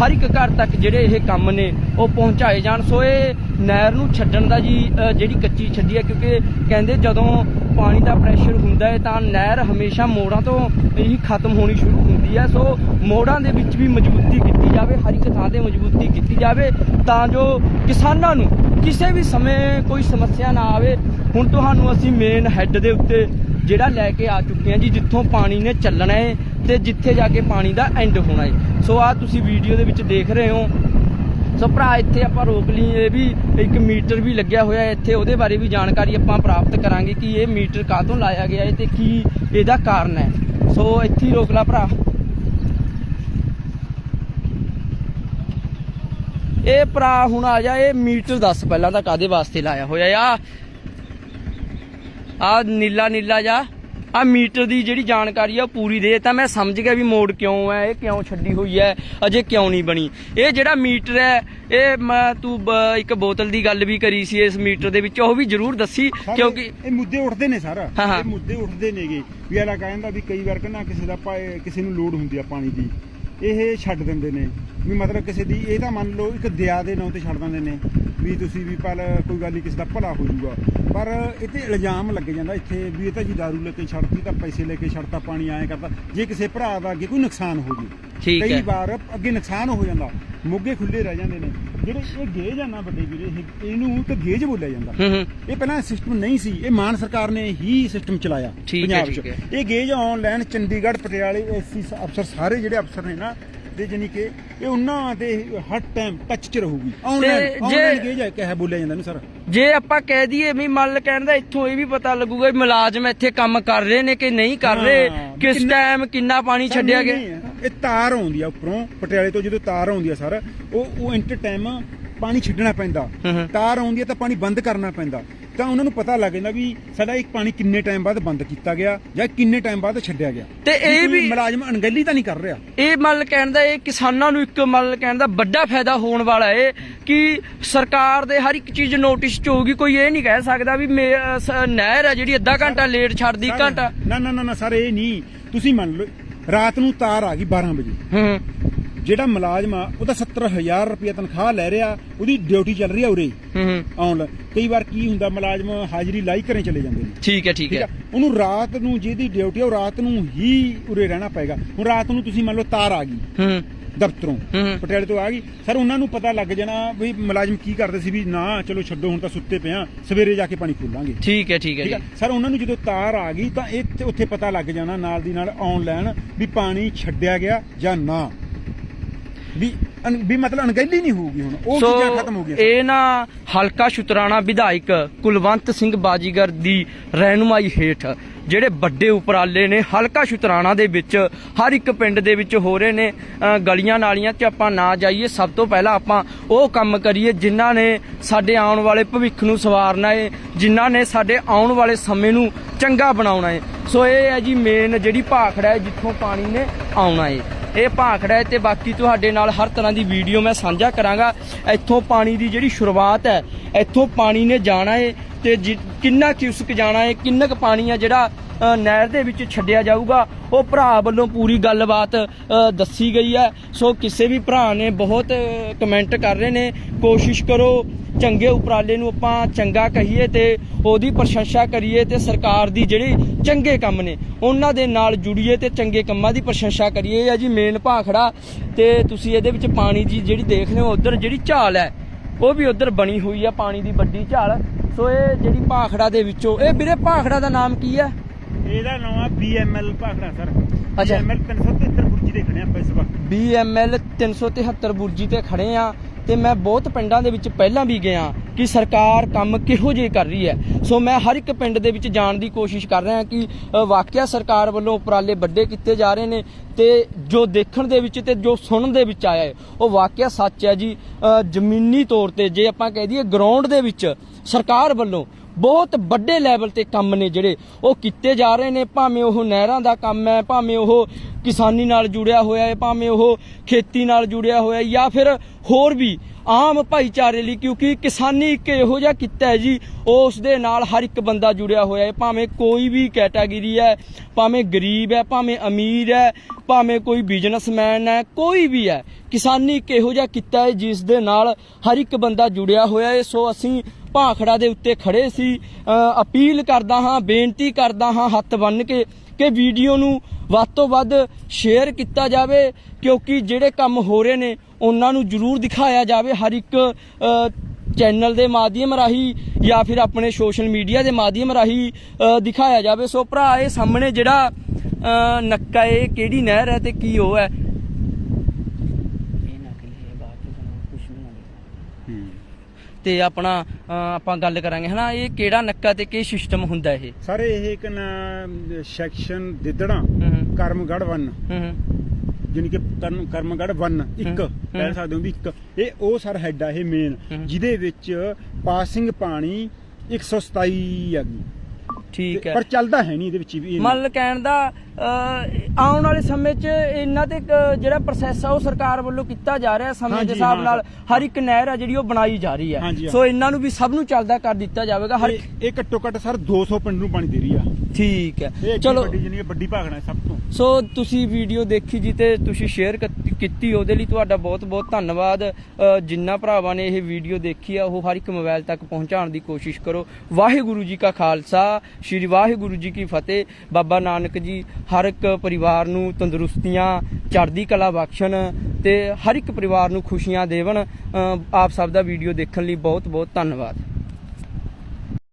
ਹਰ ਇੱਕ ਘਰ ਤੱਕ ਜਿਹੜੇ ਇਹ ਕੰਮ ਨੇ, ਉਹ ਪਹੁੰਚਾਏ ਜਾਣ। ਸੋ ਇਹ ਨਹਿਰ ਨੂੰ ਛੱਡਣ ਦਾ ਜੀ ਜਿਹੜੀ ਕੱਚੀ ਛੱਡੀ ਹੈ, ਕਿਉਂਕਿ ਕਹਿੰਦੇ ਜਦੋਂ ਪਾਣੀ ਦਾ ਪ੍ਰੈਸ਼ਰ ਹੁੰਦਾ ਹੈ, ਤਾਂ ਨਹਿਰ ਹਮੇਸ਼ਾ ਮੋੜਾਂ ਤੋਂ ਹੀ ਖਤਮ ਹੋਣੀ ਸ਼ੁਰੂ ਹੁੰਦੀ ਹੈ। ਸੋ ਮੋੜਾਂ ਦੇ ਵਿੱਚ ਵੀ ਮਜ਼ਬੂਤੀ ਕੀਤੀ ਜਾਵੇ, ਹਰ ਇੱਕ ਥਾਂ ਤੇ ਮਜ਼ਬੂਤੀ ਕੀਤੀ ਜਾਵੇ, ਤਾਂ ਜੋ ਕਿਸਾਨਾਂ ਨੂੰ ਕਿਸੇ ਵੀ ਸਮੇਂ ਕੋਈ ਸਮੱਸਿਆ ਨਾ ਆਵੇ, ਹੁਣ ਤੁਹਾਨੂੰ ਅਸੀਂ ਮੇਨ ਹੈੱਡ ਦੇ ਉੱਤੇ ਜਿਹੜਾ ਲੈ ਕੇ ਆ ਚੁੱਕੇ ਹਾਂ ਜੀ, ਜਿੱਥੋਂ ਪਾਣੀ ਨੇ ਚੱਲਣਾ ਹੈ ਤੇ ਜਿੱਥੇ ਜਾ ਕੇ ਪਾਣੀ ਦਾ ਐਂਡ ਹੋਣਾ ਹੈ ਸੋ ਆ ਤੁਸੀਂ ਵੀਡੀਓ ਦੇ ਵਿੱਚ ਦੇਖ ਰਹੇ ਹੋ। ਸੋ ਭਰਾ, ਇੱਥੇ ਆਪਾਂ ਰੋਕ ਲਈ ਇਹ ਵੀ ਇੱਕ ਮੀਟਰ ਵੀ ਲੱਗਿਆ ਹੋਇਆ ਹੈ ਇੱਥੇ, ਉਹਦੇ ਬਾਰੇ ਵੀ ਜਾਣਕਾਰੀ ਆਪਾਂ ਪ੍ਰਾਪਤ ਕਰਾਂਗੇ ਕਿ ਇਹ ਮੀਟਰ ਕਾਹਤੋਂ ਲਾਇਆ ਗਿਆ ਹੈ ਤੇ ਕੀ ਇਹਦਾ ਕਾਰਨ ਹੈ ਸੋ ਇੱਥੇ ਹੀ ਰੋਕ ਲਾ ਭਰਾ। ਇਹ ਭਰਾ ਹੁਣ ਆ ਜਾ ਇਹ ਮੀਟਰ ਦੱਸ ਪਹਿਲਾਂ ਤਾਂ ਕਾਦੇ ਵਾਸਤੇ ਲਾਇਆ ਹੋਇਆ ਆ? ਆ ਨੀਲਾ ਨੀਲਾ ਜਾ ਆ ਮੀਟਰ ਦੀ ਜਿਹੜੀ ਜਾਣਕਾਰੀ ਆ ਉਹ ਪੂਰੀ ਦੇ ਤਾਂ ਮੈਂ ਸਮਝ ਗਿਆ ਵੀ ਮੋੜ ਕਿਉਂ ਹੈ ਇਹ ਕਿਉਂ ਛੱਡੀ ਹੋਈ ਹੈ ਅਜੇ ਕਿਉਂ ਨਹੀਂ ਬਣੀ। ਇਹ ਜਿਹੜਾ ਮੀਟਰ ਹੈ ਇਹ ਮੈਂ ਤੂੰ ਇੱਕ ਬੋਤਲ ਦੀ ਗੱਲ ਵੀ ਕਰੀ ਸੀ ਇਸ ਮੀਟਰ ਦੇ ਵਿੱਚ ਉਹ ਵੀ ਜ਼ਰੂਰ ਦੱਸੀ ਕਿਉਂਕਿ ਇਹ ਮੁੱਦੇ ਉੱਠਦੇ ਨੇ ਸਰ। ਇਹ ਮੁੱਦੇ ਉੱਠਦੇ ਨੇਗੇ। ਵੀ ਅਲਾ ਕਹਿੰਦਾ ਵੀ ਕਈ ਵਾਰ ਕਹਿੰਦਾ ਕਿਸੇ ਦਾ ਕਿਸੇ ਨੂੰ ਲੋੜ ਹੁੰਦੀ ਆ ਪਾਣੀ ਦੀ। ਇਹ ਛੱਡ ਦਿੰਦੇ ਨੇ। ਵੀ ਮਤਲਬ ਕਿਸੇ ਦੀ, ਇਹ ਤਾਂ ਮੰਨ ਲਓ ਇੱਕ ਦਇਆ ਦੇ ਨਾਂ ਤੇ ਛੱਡ ਦਿੰਦੇ ਨੇ। ਵੀ ਤੁਸੀਂ ਵੀ ਪਲ ਕੋਈ ਗੱਲ ਨਹੀਂ ਕਿਸੇ ਦਾ ਭਲਾ ਹੋ ਜਾਊਗਾ। ਪਰ ਤੇ ਇਲਜ਼ਾਮ ਲੱਗ ਜਾਂਦਾ ਇੱਥੇ ਵੀ ਇਹ ਤਾਂ ਜੀ ਦਾਰੂ ਲੈ ਕੇ ਛੱਡਤੀ ਤਾਂ ਪੈਸੇ ਲੈ ਕੇ ਛੱਡਤਾ ਪਾਣੀ ਆਏ ਕਰਦਾ ਜੇ ਕਿਸੇ ਭਰਾ ਦਾ ਅੱਗੇ ਕੋਈ ਨੁਕਸਾਨ ਹੋ ਜੇ ਠੀਕ ਕਈ। ਵਾਰ ਅੱਗੇ ਨੁਕਸਾਨ ਹੋ ਜਾਂਦਾ ਮੋਗੇ ਖੁੱਲੇ ਰਹਿ ਜਾਂਦੇ ਨੇ। ਜਿਹੜੇ ਇਹ ਗੇਜ ਆ ਨਾ ਵੱਡੇ ਵੀਰੇ ਇਹ- ਇਹਨੂੰ ਤਾਂ ਗੇਜ ਬੋਲਿਆ ਜਾਂਦਾ। ਇਹ ਪਹਿਲਾਂ ਸਿਸਟਮ ਨਹੀਂ ਸੀ ਇਹ ਮਾਨ ਸਰਕਾਰ ਨੇ ਹੀ ਸਿਸਟਮ ਚਲਾਇਆ ਠੀਕ ਹੈ। ਇਹ ਗੇਜ ਆਨਲਾਈਨ ਚੰਡੀਗੜ੍ਹ ਪਟਿਆਲੇ ਐਸਸੀ ਅਫਸਰ ਸਾਰੇ ਜਿਹੜੇ ਅਫਸਰ ਨੇ ਨਾ ਤੇ ਜਾਨੀ ਕਿ ਇਹ ਉਹਨਾਂ ਦੇ ਹਰ ਟਾਈਮ ਟੱਚ 'ਚ ਰਹੂਗੀ। ਆਨਲਾਈਨ ਆਨਲਾਈਨ ਗੇਜ ਹੈ? ਕਿਹਾ ਬੋਲਿਆ ਜਾਂਦਾ ਇਹਨੂੰ ਸਰ? ਜੇ ਆਪਾਂ ਕਹਿ ਦਈਏ ਵੀ ਮੰਨ ਕਹਿਣ ਦਾ ਇੱਥੋਂ ਇਹ ਵੀ ਪਤਾ ਲੱਗੂਗਾ ਵੀ ਮੁਲਾਜ਼ਮ ਇੱਥੇ ਕੰਮ ਕਰ ਰਹੇ ਨੇ ਕਿ ਨਹੀਂ ਕਰ ਰਹੇ ਕਿਸ ਟਾਈਮ ਕਿੰਨਾ ਪਾਣੀ ਛੱਡਿਆ ਗਿਆ? ਇਹ ਤਾਰ ਆਉਂਦੀ ਆ ਉੱਪਰੋਂ ਪਟਿਆਲੇ ਤੋਂ ਜਦੋਂ ਤਾਰ ਆਉਂਦੀ ਆ ਸਰ ਉਹ ਉਹ ਇੰਟਰ ਟਾਈਮ ਪਾਣੀ ਛੱਡਣਾ ਪੈਂਦਾ। ਤਾਰ ਆਉਂਦੀ ਆ ਤਾਂ ਪਾਣੀ ਬੰਦ ਕਰਨਾ ਪੈਂਦਾ। ਤਾਂ ਉਹਨਾਂ ਨੂੰ ਪਤਾ ਲੱਗ ਜਾਂਦਾ ਵੀ ਸਾਡਾ ਇੱਕ ਪਾਣੀ ਕਿੰਨੇ ਟਾਈਮ ਬਾਅਦ ਬੰਦ ਕੀਤਾ ਗਿਆ ਜਾਂ ਕਿੰਨੇ ਟਾਈਮ ਬਾਅਦ ਛੱਡਿਆ ਗਿਆ। ਤੇ ਇਹ ਵੀ- ਮੁਲਾਜ਼ਮ ਅਣਗਹਿਲੀ ਤਾਂ ਨਹੀਂ ਕਰ ਰਿਹਾ। ਇਹ ਮਤਲਬ ਕਹਿਣ ਦਾ ਇਹ ਕਿਸਾਨਾਂ ਨੂੰ ਇੱਕ ਮਤਲਬ ਕਹਿਣ ਦਾ ਵੱਡਾ ਫਾਇਦਾ ਹੋਣ ਵਾਲਾ ਹੈ ਕਿ ਸਰਕਾਰ ਦੇ ਹਰ ਇੱਕ ਚੀਜ਼ ਨੋਟਿਸ 'ਚ ਹੋਊਗੀ ਕੋਈ ਇਹ ਨਹੀਂ ਕਹਿ ਸਕਦਾ ਵੀ ਨਹਿਰ ਹੈ ਜਿਹੜੀ ਅੱਧਾ ਘੰਟਾ ਲੇਟ ਛੱਡਦੀ ਘੰਟਾ। ਨਾ ਨਾ ਨਾ ਨਾ ਸਰ ਇਹ ਨਹੀਂ। ਤੁਸੀਂ ਮੰਨ ਲਓ ਰਾਤ ਨੂੰ ਤਾਰ ਆ ਗਈ 12 ਵਜੇ। ਹੂੰ। ਜਿਹੜਾ ਮੁਲਾਜ਼ਮ ਆ ਉਹਦਾ 70000 ਰੁਪਏ ਤਨਖਾਹ ਲੈ ਰਿਹਾ ਉਹਦੀ ਡਿਊਟੀ ਚੱਲ ਰਹੀ ਆ ਉਰੇ। ਹੂੰ ਹੂੰ। ਆਉਣ ਕਈ ਵਾਰ ਕੀ ਹੁੰਦਾ ਮੁਲਾਜ਼ਮ ਹਾਜ਼ਰੀ ਲਾਈ ਘਰੇ ਚਲੇ ਜਾਂਦੇ ਨੇ। ਠੀਕ ਹੈ ਠੀਕ ਹੈ। ਉਹਨੂੰ ਰਾਤ ਨੂੰ ਜਿਹਦੀ ਡਿਊਟੀ ਆ ਉਹ ਰਾਤ ਨੂੰ ਹੀ ਉਰੇ ਰਹਿਣਾ ਪਏਗਾ। ਹੁਣ ਰਾਤ ਨੂੰ ਤੁਸੀਂ ਮੰਨ ਲਓ ਤਾਰ ਆ ਗਈ। ਹੂੰ। ਦਫ਼ਤਰੋਂ। ਪਟਿਆਲੇ ਤੋਂ ਆ ਗਈ। ਸਰ ਉਹਨਾਂ ਨੂੰ ਪਤਾ ਲੱਗ ਜਾਣਾ ਵੀ ਮੁਲਾਜ਼ਮ ਕੀ ਕਰਦੇ ਸੀ ਵੀ ਨਾ ਚਲੋ ਛੱਡੋ ਹੁਣ ਤਾਂ ਸੁੱਤੇ ਪਿਆ ਸਵੇਰੇ ਜਾ ਕੇ ਪਾਣੀ ਖੋਲਾਂਗੇ। ਠੀਕ ਹੈ ਠੀਕ ਹੈ ਸਰ ਉਹਨਾਂ ਨੂੰ ਜਦੋਂ ਤਾਰ ਆ ਗਈ ਤਾਂ ਇਹ ਉੱਥੇ ਪਤਾ ਲੱਗ ਜਾਣਾ ਨਾਲ ਦੀ ਨਾਲ ਆਨਲਾਈਨ ਵੀ ਪਾਣੀ ਛੱਡਿਆ ਗਿਆ ਜਾਂ ਨਾ। ਵੀ ਵੀ ਮਤਲਬ ਅਣਗਹਿਲੀ ਨਹੀਂ ਹੋਊਗੀ ਹੁਣ। ਉਹ ਸੋ ਚੀਜ਼ਾਂ ਖਤਮ ਹੋ ਗਈਆਂ। ਇਹ ਨਾ ਹਲਕਾ ਸ਼ੁਤਰਾਣਾ ਵਿਧਾਇਕ ਕੁਲਵੰਤ ਸਿੰਘ ਬਾਜੀਗਰ ਦੀ ਰਹਿਨੁਮਾਈ ਹੇਠ ਜਿਹੜੇ ਵੱਡੇ ਉਪਰਾਲੇ ਨੇ ਹਲਕਾ ਸ਼ੁਤਰਾਣਾ ਦੇ ਵਿੱਚ ਹਰ ਇੱਕ ਪਿੰਡ ਦੇ ਵਿੱਚ ਹੋ ਰਹੇ ਨੇ ਅ, ਗਲੀਆਂ ਨਾਲੀਆਂ 'ਚ ਆਪਾਂ ਨਾ ਜਾਈਏ। ਸਭ ਤੋਂ ਪਹਿਲਾਂ ਆਪਾਂ ਉਹ ਕੰਮ ਕਰੀਏ ਜਿਨ੍ਹਾਂ ਨੇ ਸਾਡੇ ਆਉਣ ਵਾਲੇ ਭਵਿੱਖ ਨੂੰ ਸਵਾਰਨਾ ਹੈ ਜਿਨ੍ਹਾਂ ਨੇ ਸਾਡੇ ਆਉਣ ਵਾਲੇ ਸਮੇਂ ਨੂੰ ਚੰਗਾ ਬਣਾਉਣਾ ਹੈ ਸੋ ਇਹ ਹੈ ਜੀ ਮੇਨ ਜਿਹੜੀ ਭਾਖੜਾ ਹੈ ਜਿੱਥੋਂ ਪਾਣੀ ਨੇ ਆਉਣਾ ਹੈ ਇਹ ਭਾਖੜਾ ਹੈ ਤੇ ਬਾਕੀ ਤੁਹਾਡੇ ਨਾਲ ਹਰ ਤਰ੍ਹਾਂ ਦੀ ਵੀਡੀਓ ਮੈਂ ਸਾਂਝਾ ਕਰਾਂਗਾ। ਇੱਥੋਂ ਪਾਣੀ ਦੀ ਜਿਹੜੀ ਸ਼ੁਰੂਆਤ ਹੈ, ਇੱਥੋਂ ਪਾਣੀ ਨੇ ਜਾਣਾ ਏ ਤੇ ਜਿ- ਕਿੰਨਾ ਕਿਉਸਕ ਜਾਣਾ ਏ, ਕਿੰਨਾ ਕੁ ਪਾਣੀ ਹੈ ਜਿਹੜਾ ਨਹਿਰ ਦੇ ਵਿੱਚ ਛੱਡਿਆ ਜਾਊਗਾ। ਉਹ ਭਰਾ ਵੱਲੋਂ ਪੂਰੀ ਗੱਲਬਾਤ ਦੱਸੀ ਗਈ ਹੈ। ਸੋ ਕਿਸੇ ਵੀ ਭਰਾ ਨੇ ਬਹੁਤ ਕਮੈਂਟ ਕਰ ਰਹੇ ਨੇ। ਕੋਸ਼ਿਸ਼ ਕਰੋ ਚੰਗੇ ਉਪਰਾਲੇ ਨੂੰ ਆਪਾਂ ਚੰਗਾ ਕਹੀਏ ਤੇ ਉਹਦੀ ਪ੍ਰਸ਼ੰਸਾ ਕਰੀਏ ਤੇ ਸਰਕਾਰ ਦੀ ਜਿਹੜੀ ਚੰਗੇ ਕੰਮ ਨੇ, ਉਹਨਾਂ ਦੇ ਨਾਲ ਜੁੜੀਏ ਤੇ ਚੰਗੇ ਕੰਮਾਂ ਦੀ ਪ੍ਰਸ਼ੰਸਾ ਕਰੀਏ। ਇਹ ਆ ਜੀ ਮੇਨ ਭਾਖੜਾ ਤੇ ਤੁਸੀਂ ਇਹਦੇ ਵਿੱਚ ਪਾਣੀ ਦੀ ਜਿਹੜੀ ਦੇਖ ਰਹੇ ਹੋ, ਉਧਰ ਜਿਹੜੀ ਝਾਲ ਹੈ, ਉਹ ਵੀ ਉਧਰ ਬਣੀ ਹੋਈ ਆ, ਪਾਣੀ ਦੀ ਵੱਡੀ ਝਾਲ। ਸੋ ਇਹ ਜਿਹੜੀ ਭਾਖੜਾ ਦੇ ਵਿੱਚੋਂ, ਇਹ ਵੀਰੇ ਭਾਖੜਾ ਦਾ ਨਾਮ ਕੀ ਹੈ? ਇਹਦਾ ਨਾਮ ਆ BML ਭਾਖੜਾ ਸਰ। ਅੱਛਾ। BML 373 ਬੁਰਜੀ ਦੇ ਖੜੇ ਆਪਾਂ ਇਸ ਵਕਤ। BML 373 ਬੁਰਜੀ ਤੇ ਖੜੇ ਆ ਤੇ ਮੈਂ ਬਹੁਤ ਪਿੰਡਾਂ ਦੇ ਵਿੱਚ ਪਹਿਲਾਂ ਵੀ ਗਿਆ ਕਿ ਸਰਕਾਰ ਕੰਮ ਕਿਹੋ ਜਿਹੇ ਕਰ ਰਹੀ ਹੈ। ਸੋ ਮੈਂ ਹਰ ਇੱਕ ਪਿੰਡ ਦੇ ਵਿੱਚ ਜਾਣ ਦੀ ਕੋਸ਼ਿਸ਼ ਕਰ ਰਿਹਾ ਕਿ ਅ, ਵਾਕਿਆ ਸਰਕਾਰ ਵੱਲੋਂ ਉਪਰਾਲੇ ਵੱਡੇ ਕੀਤੇ ਜਾ ਰਹੇ ਨੇ ਤੇ ਜੋ ਦੇਖਣ ਦੇ ਵਿੱਚ ਤੇ ਜੋ ਸੁਣਨ ਦੇ ਵਿੱਚ ਆਇਆ ਹੈ ਉਹ ਵਾਕਿਆ ਸੱਚ ਹੈ ਜੀ। ਅ, ਜ਼ਮੀਨੀ ਤੌਰ ਤੇ ਜੇ ਆਪਾਂ ਕਹਿ ਦਈਏ ਗਰਾਊਂਡ ਦੇ ਵਿੱਚ ਸਰਕਾਰ ਵੱਲੋਂ ਬਹੁਤ ਵੱਡੇ ਲੈਵਲ ਤੇ ਕੰਮ ਨੇ ਜਿਹੜੇ ਉਹ ਕੀਤੇ ਜਾ ਰਹੇ ਨੇ। ਭਾਵੇਂ ਉਹ ਨਹਿਰਾਂ ਦਾ ਕੰਮ ਹੈ, ਭਾਵੇਂ ਉਹ ਕਿਸਾਨੀ ਨਾਲ ਜੁੜਿਆ ਹੋਇਆ ਹੈ, ਭਾਵੇਂ ਉਹ ਖੇਤੀ ਨਾਲ ਜੁੜਿਆ ਹੋਇਆ ਜਾਂ ਫਿਰ ਹੋਰ ਵੀ ਆਮ ਭਾਈਚਾਰੇ ਲਈ, ਕਿਉਂਕਿ ਕਿਸਾਨੀ ਇੱਕ ਇਹੋ ਜਿਹਾ ਕਿੱਤਾ ਹੈ ਜੀ, ਉਸ ਦੇ ਨਾਲ ਹਰ ਇੱਕ ਬੰਦਾ ਜੁੜਿਆ ਹੋਇਆ ਹੈ। ਭਾਵੇਂ ਕੋਈ ਵੀ ਕੈਟਾਗਰੀ ਹੈ, ਭਾਵੇਂ ਗਰੀਬ ਹੈ, ਭਾਵੇਂ ਅਮੀਰ ਹੈ, ਭਾਵੇਂ ਕੋਈ ਬਿਜ਼ਨਸਮੈਨ ਹੈ, ਕੋਈ ਵੀ ਹੈ, ਕਿਸਾਨੀ ਇੱਕ ਇਹੋ ਜਿਹਾ ਕਿੱਤਾ ਹੈ, ਜਿਸ ਦੇ ਨਾਲ ਹਰ ਇੱਕ ਬੰਦਾ ਜੁੜਿਆ ਹੋਇਆ ਹੈ। ਸੋ ਅਸੀਂ ਭਾਖੜਾ ਦੇ ਉੱਤੇ ਖੜੇ ਸੀ। ਅਪੀਲ ਕਰਦਾ ਹਾਂ, ਬੇਨਤੀ ਕਰਦਾ ਹਾਂ, ਹੱਥ ਬੰਨ ਕੇ, ਕਿ ਵੀਡੀਓ ਨੂੰ ਵੱਧ ਤੋਂ ਵੱਧ ਸ਼ੇਅਰ ਕੀਤਾ ਜਾਵੇ, ਕਿਉਂਕਿ ਜਿਹੜੇ ਕੰਮ ਹੋ ਰਹੇ ਨੇ ਉਹਨਾਂ ਨੂੰ ਜ਼ਰੂਰ ਦਿਖਾਇਆ ਜਾਵੇ ਹਰ ਇੱਕ ਚੈਨਲ ਦੇ ਮਾਧਿਅਮ ਰਾਹੀਂ ਜਾਂ ਫਿਰ ਆਪਣੇ ਸੋਸ਼ਲ ਮੀਡੀਆ ਦੇ ਮਾਧਿਅਮ ਰਾਹੀਂ ਦਿਖਾਇਆ ਜਾਵੇ। ਸੋ ਭਰਾ ਇਹ ਸਾਹਮਣੇ ਜਿਹੜਾ ਨੱਕਾ ਇਹ ਕਿਹੜੀ ਨਹਿਰ ਹੈ ਤੇ ਕੀ ਉਹ ਹੈ? ਹੂੰ। ਤੇ ਆਪਣਾ ਆਪਾਂ ਗੱਲ ਕਰਾਂਗੇ। ਹਨਾ ਇਹ ਕਿਹੜਾ ਨੱਕਾ ਤੇ ਕੀ ਸਿਸਟਮ ਹੁੰਦਾ ਇਹ? ਸਰ ਇਹ ਇੱਕ ਨਾ ਸੈਕਸ਼ਨ ਦਿਦੜਾ ਹੂੰ। ਕਰਮਗੜ 1 ਹੂੰ ਹੂੰ ਜਾਣੀ ਕਿ ਕਰਮ ਕਰਮਗੜ 1 ਇੱਕ। ਕਹਿ ਸਕਦੇ ਹੋ ਵੀ ਇੱਕ ਇਹ ਉਹ ਸਰ ਹੈਡ ਆ ਇਹ ਮੇਨ। ਜਿਹਦੇ ਵਿੱਚ ਪਾਸਿੰਗ ਪਾਣੀ 127 ਆ ਗਈ ਠੀਕ ਹੈ ਪਰ ਚੱਲਦਾ ਹੈ ਨਹੀਂ ਇਹਦੇ ਵਿੱਚ ਵੀ ਮੰਨ ਕਹਿਣ ਦਾ ਆਉਣ ਵਾਲੇ ਸਮੇਂ 'ਚ ਇਹਨਾਂ ਤੇ ਜਿਹੜਾ ਪ੍ਰੋਸੈਸ ਆ ਉਹ ਸਰਕਾਰ ਵੱਲੋਂ ਕੀਤਾ ਜਾ ਰਿਹਾ ਸਮੇਂ ਦੇ ਹਿਸਾਬ ਨਾਲ। ਹਰ ਇੱਕ ਨਹਿਰ ਆ ਜਿਹੜੀ ਉਹ ਬਣਾਈ ਜਾ ਰਹੀ ਹੈ। ਸੋ ਇਹਨਾਂ ਨੂੰ ਵੀ ਸਭ ਨੂੰ ਚੱਲਦਾ ਕਰ ਦਿੱਤਾ ਜਾਵੇਗਾ। ਹਰ ਇਹ ਘੱਟੋ ਘੱਟ ਸਰ 200 ਪਿੰਡ ਨੂੰ ਪਾਣੀ ਦੇ ਰਹੀ ਆ। ਠੀਕ ਹੈ। ਚਲੋ। ਵੱਡੀ ਜਿਹੀ ਵੱਡੀ ਭਾਗਣਾ ਸਭ ਤੋਂ। ਸੋ ਤੁਸੀਂ ਵੀਡੀਓ ਦੇਖੀ ਜੀ ਤੇ ਤੁਸੀਂ ਸ਼ੇਅਰ ਕੀਤੀ ਉਹਦੇ ਲਈ ਤੁਹਾਡਾ ਬਹੁਤ ਬਹੁਤ ਧੰਨਵਾਦ। ਜਿੰਨਾ ਭਰਾਵਾਂ ਨੇ ਇਹ ਵੀਡੀਓ ਦੇਖੀ ਆ ਉਹ ਹਰ ਇੱਕ ਮੋਬਾਈਲ ਤੱਕ ਪਹੁੰਚਾਉਣ ਦੀ ਕੋਸ਼ਿਸ਼ ਕਰੋ। ਵਾਹਿਗੁਰੂ ਜੀ ਕਾ ਖਾਲਸਾ ਸ੍ਰੀ ਵਾਹਿਗੁਰੂ ਜੀ ਕੀ ਫਤਿਹ। ਬਾਬਾ ਨਾਨਕ ਜੀ ਹਰ ਇੱਕ ਪਰਿਵਾਰ ਨੂੰ ਤੰਦਰੁਸਤੀਆਂ, ਚੜ੍ਹਦੀ ਕਲਾ ਬਖਸ਼ਣ ਤੇ ਹਰ ਇੱਕ ਪਰਿਵਾਰ ਨੂੰ ਖੁਸ਼ੀਆਂ ਦੇਵਣ ਆਪ ਸਭ ਦਾ ਵੀਡੀਓ ਦੇਖਣ ਲਈ ਬਹੁਤ ਬਹੁਤ ਧੰਨਵਾਦ।